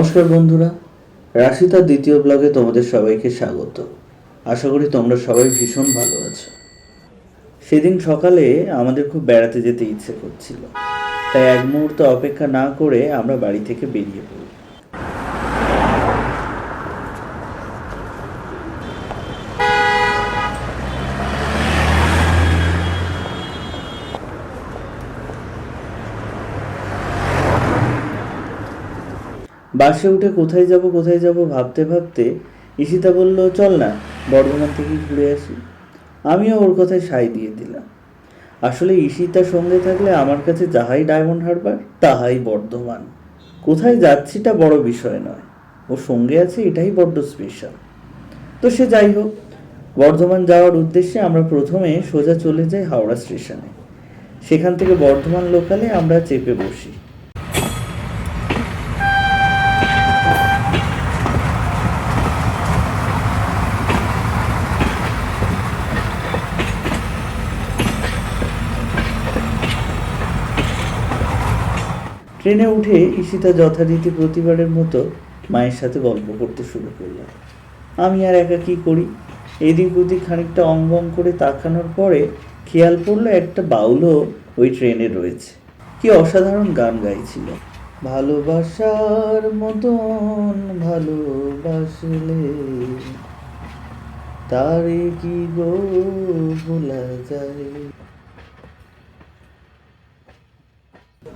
নমস্কার বন্ধুরা রাশিতার দ্বিতীয় ব্লগে তোমাদের সবাইকে স্বাগত। আশা করি তোমরা সবাই ভীষণ ভালো আছো। সেদিন সকালে আমাদের খুব বেড়াতে যেতে ইচ্ছে করছিল। তাই এক মুহূর্ত অপেক্ষা না করে আমরা বাড়ি থেকে বেরিয়ে পড়ি বাসে উঠে কোথায় যাব কোথায় যাব ভাবতে ভাবতে ঈশিতা বলল, চল না, বর্ধমান থেকে ঘুরে আসি। আমিও ওর কথায় সাই দিয়ে দিলাম। আসলে ঈশিতা সঙ্গে থাকলে আমার কাছে যাহাই ডায়মন্ড হারবার, তাহাই বর্ধমান। কোথায় যাচ্ছিটা বড় বিষয় নয় ও সঙ্গে আছে এটাই বড্ড স্পেশাল তো সে যাই হোক, বর্ধমান যাওয়ার উদ্দেশ্যে আমরা প্রথমে সোজা চলে যাই হাওড়া স্টেশনে। সেখান থেকে বর্ধমান লোকালে আমরা চেপে বসি। ট্রেনে উঠে ঈশিতা যথারীতি প্রতিবারের মতো মায়ের সাথে গল্প করতে শুরু করলাম আমি আর একা কি করি? এদিক ওদিক খানিকটা অঙ্গম করে তাকানোর পরে খেয়াল পড়ল একটা বাউলও ওই ট্রেনে রয়েছে। কি অসাধারণ গান গাইছিল। ভালোবাসার মতন ভালোবাসলে তারে কি গো ভোলা যায়?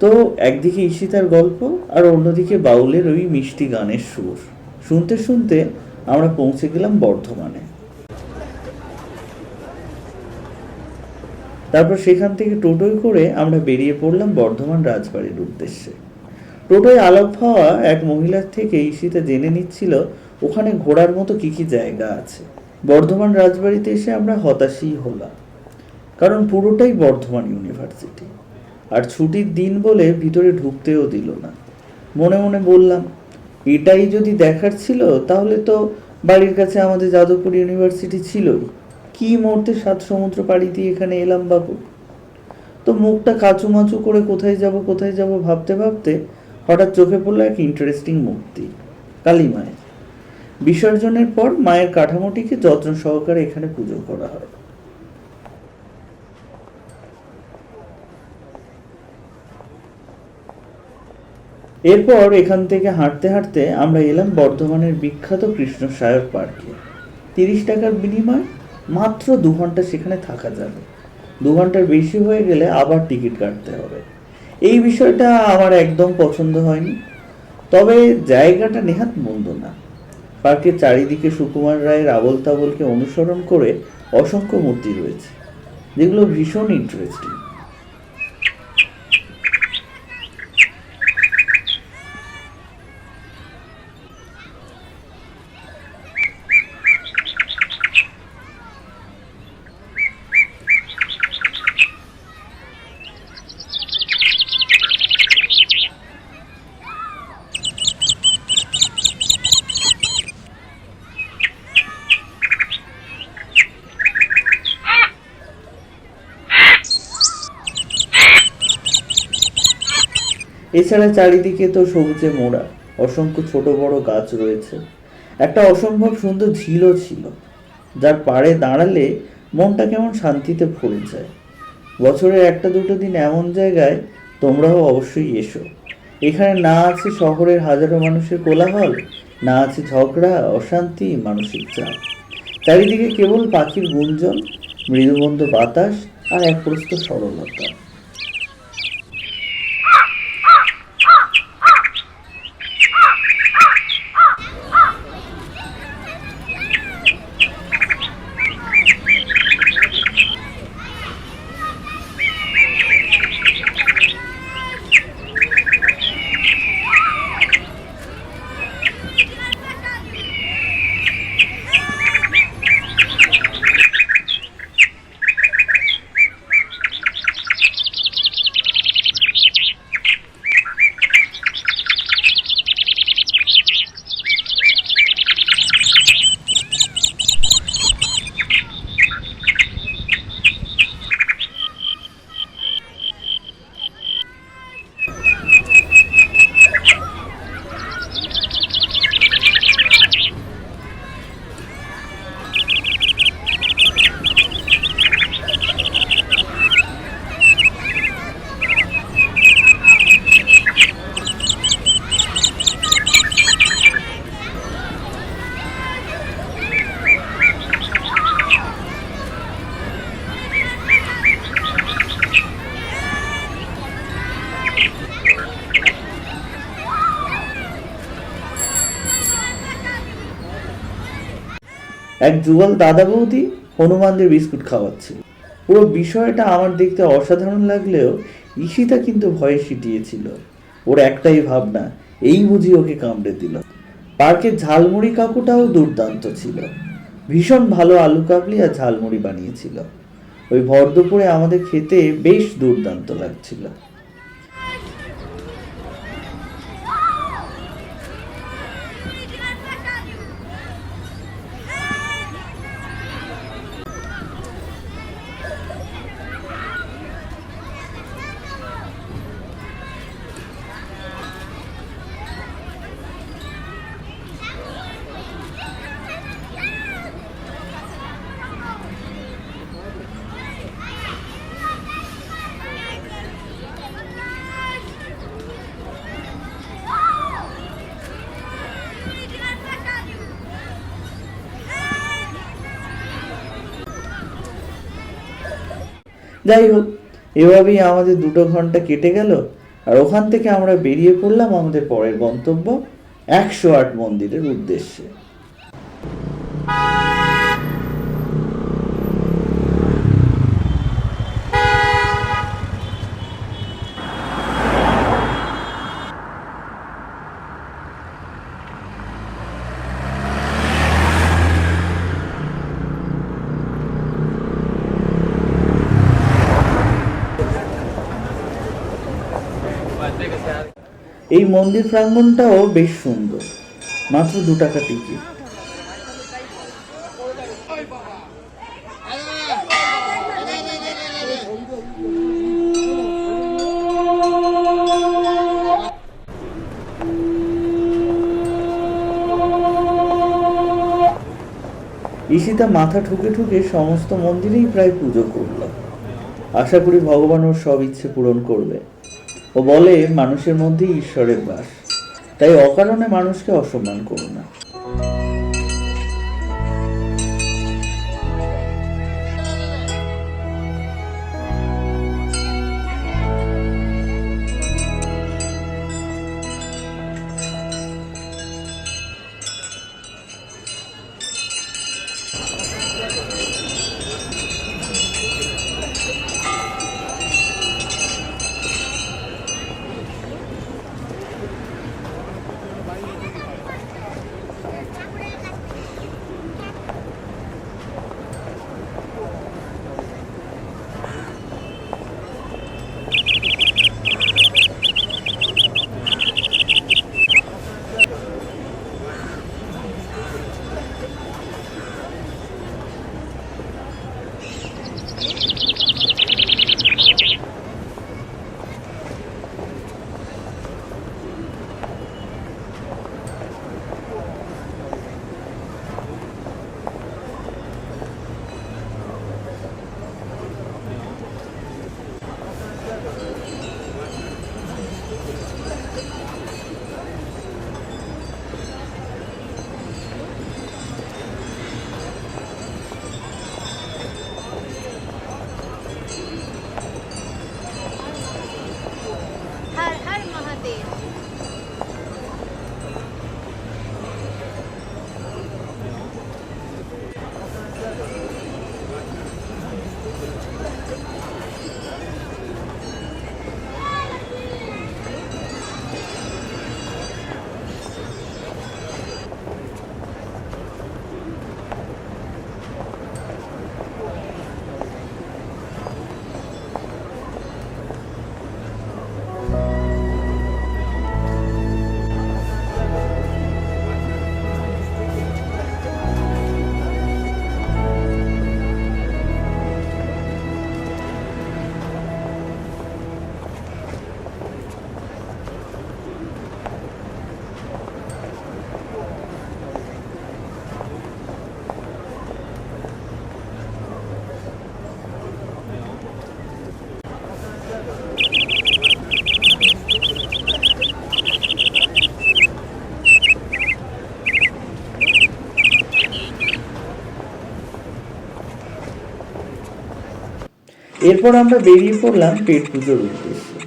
তো একদিকে ঈশিতার গল্প আর অন্যদিকে বাউলের ওই মিষ্টি গানের সুর। শুনতে শুনতে আমরা পৌঁছে গেলাম বর্ধমানে। তারপর সেখান থেকে টোটোয় করে আমরা বেরিয়ে পড়লাম বর্ধমান রাজবাড়ির উদ্দেশ্যে। টোটোয় আলাপ হওয়া এক মহিলার থেকে ঈশিতা জেনে নিচ্ছিল ওখানে ঘোরার মতো কি কি জায়গা আছে। বর্ধমান রাজবাড়িতে এসে আমরা হতাশই হলাম, কারণ পুরোটাই বর্ধমান ইউনিভার্সিটি। আর ছুটির দিন বলে ভিতরে ঢুকতেও দিল না। মনে মনে বললাম, এটাই যদি দেখার ছিল, তাহলে তো বাড়ির কাছে আমাদের যাদবপুর ইউনিভার্সিটি ছিলই। কি মুহূর্তে সাত সমুদ্র পাড়ি দিয়ে এখানে এলাম বাবু তো মুখটা কাচুমাচু করে কোথায় যাব কোথায় যাব ভাবতে ভাবতে হঠাৎ চোখে পড়ল এক ইন্টারেস্টিং মূর্তি, কালী মায়ের। বিসর্জনের পর মায়ের কাঠামোটিকে যত্ন সহকারে এখানে পুজো করা হয়। এরপর এখান থেকে হাঁটতে হাঁটতে আমরা এলাম বর্ধমানের বিখ্যাত কৃষ্ণসায়র পার্কে। তিরিশ টাকার বিনিময় মাত্র দু ঘণ্টা সেখানে থাকা যাবে। দু ঘণ্টার বেশি হয়ে গেলে আবার টিকিট কাটতে হবে। এই বিষয়টা আমার একদম পছন্দ হয়নি। তবে জায়গাটা নেহাত মন্দ না। পার্কের চারিদিকে সুকুমার রায়ের আবল তাবলকে অনুসরণ করে অসংখ্য মূর্তি রয়েছে, যেগুলো ভীষণ ইন্টারেস্টিং এছাড়া চারিদিকে তো সবুজে মোড়া, অসংখ্য ছোট বড় গাছ রয়েছে। একটা অসম্ভব সুন্দর ঝিলও ছিল, যার পাড়ে দাঁড়ালে মনটা কেমন শান্তিতে ভরে যায়। বছরের একটা দুটো দিন এমন জায়গায় তোমরাও অবশ্যই এসো। এখানে না আছে শহরের হাজারো মানুষের কোলাহল, না আছে ঝগড়া, অশান্তি, মানসিক চাপ। চারিদিকে কেবল পাখির গুঞ্জন, মৃদুমন্দ বাতাস আর এক প্রস্ত সরলতা। এক যুগল দাদা বৌদি হনুমানদের বিস্কুট খাওয়াচ্ছিল পুরো বিষয়টা আমার দেখতে অসাধারণ লাগলেও ঈশিতা কিন্তু ভয়ে সিটিয়েছিল। ওর একটাই ভাবনা, এই বুঝি ওকে কামড়ে দিল। পার্কের ঝালমুড়ি কাকুটাও দুর্দান্ত ছিল। ভীষণ ভালো আলু কাবলি আর ঝালমুড়ি বানিয়েছিল। ওই ভর দুপুরে আমাদের খেতে বেশ দুর্দান্ত লাগছিল। যাই হোক, এভাবেই আমাদের দুটো ঘণ্টা কেটে গেল, আর ওখান থেকে আমরা বেরিয়ে পড়লাম আমাদের পরের গন্তব্য একশো আট মন্দিরের উদ্দেশ্যে। এই মন্দির প্রাঙ্গণটাও বেশ সুন্দর। মাত্র দু টাকা টিকিট ঈশিতা মাথা ঠুকে ঠুকে সমস্ত মন্দিরেই প্রায় পুজো করল। আশা করি ভগবান ওর সব ইচ্ছে পূরণ করবে। ও বলে মানুষের মধ্যে ঈশ্বরের বাস। তাই অকারণে মানুষকে অসম্মান করো না। Thank you. এরপর আমরা বেরিয়ে পড়লাম পেট পুজোর উদ্দেশ্যে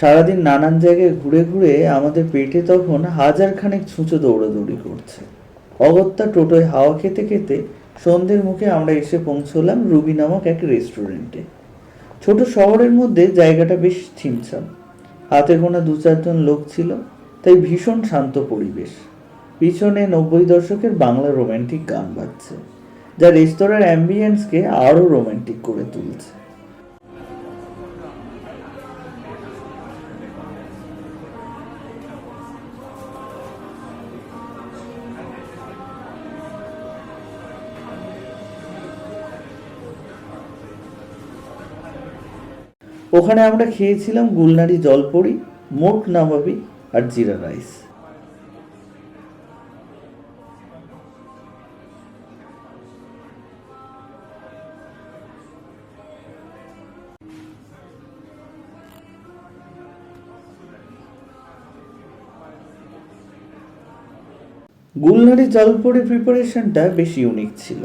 সারাদিন নানান জায়গায় ঘুরে ঘুরে আমাদের পেটে তখন হাজার খানেক ছুঁচো দৌড়াদৌড়ি করছে। অগত্যা টোটোয় হাওয়া খেতে খেতে সন্ধ্যের মুখে আমরা এসে পৌঁছলাম রুবি নামক এক রেস্টুরেন্টে। ছোট শহরের মধ্যে জায়গাটা বেশ ছিমছাম। হাতে গোনা দু চারজন লোক ছিল, তাই ভীষণ শান্ত পরিবেশ। পিছনে নব্বই দশকের বাংলা রোমান্টিক গান বাজছে, যা রেস্তোরাঁর অ্যাম্বিয়েন্সকে আরও রোমান্টিক করে তুলছে। ওখানে আমরা খেয়েছিলাম গুলনারি জলপরি, মোট নামাবি আর জিরা রাইস। গুলনারি জলপরি প্রিপারেশনটা বেশ ইউনিক ছিল।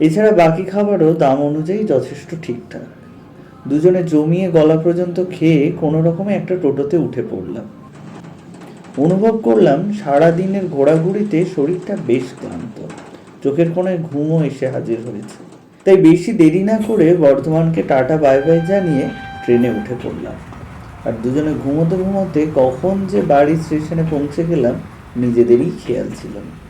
এছাড়া বাকি খাবারও দাম অনুযায়ী যথেষ্ট ঠিকঠাক। দুজনে জমিয়ে গলা পর্যন্ত খেয়ে কোনো রকমে একটা টোটোতে উঠে পড়লাম। অনুভব করলাম সারা দিনের ঘোরাঘুরিতে শরীরটা বেশ ক্লান্ত। চোখের কোণায় ঘুমও এসে হাজির হয়েছে। তাই বেশি দেরি না করে বর্ধমানকে টাটা বাই বাই জানিয়ে ট্রেনে উঠে পড়লাম। আর দুজনে ঘুমোতে ঘুমোতে কখন যে বাড়ি স্টেশনে পৌঁছে গেলাম নিজেদেরই খেয়াল ছিল না।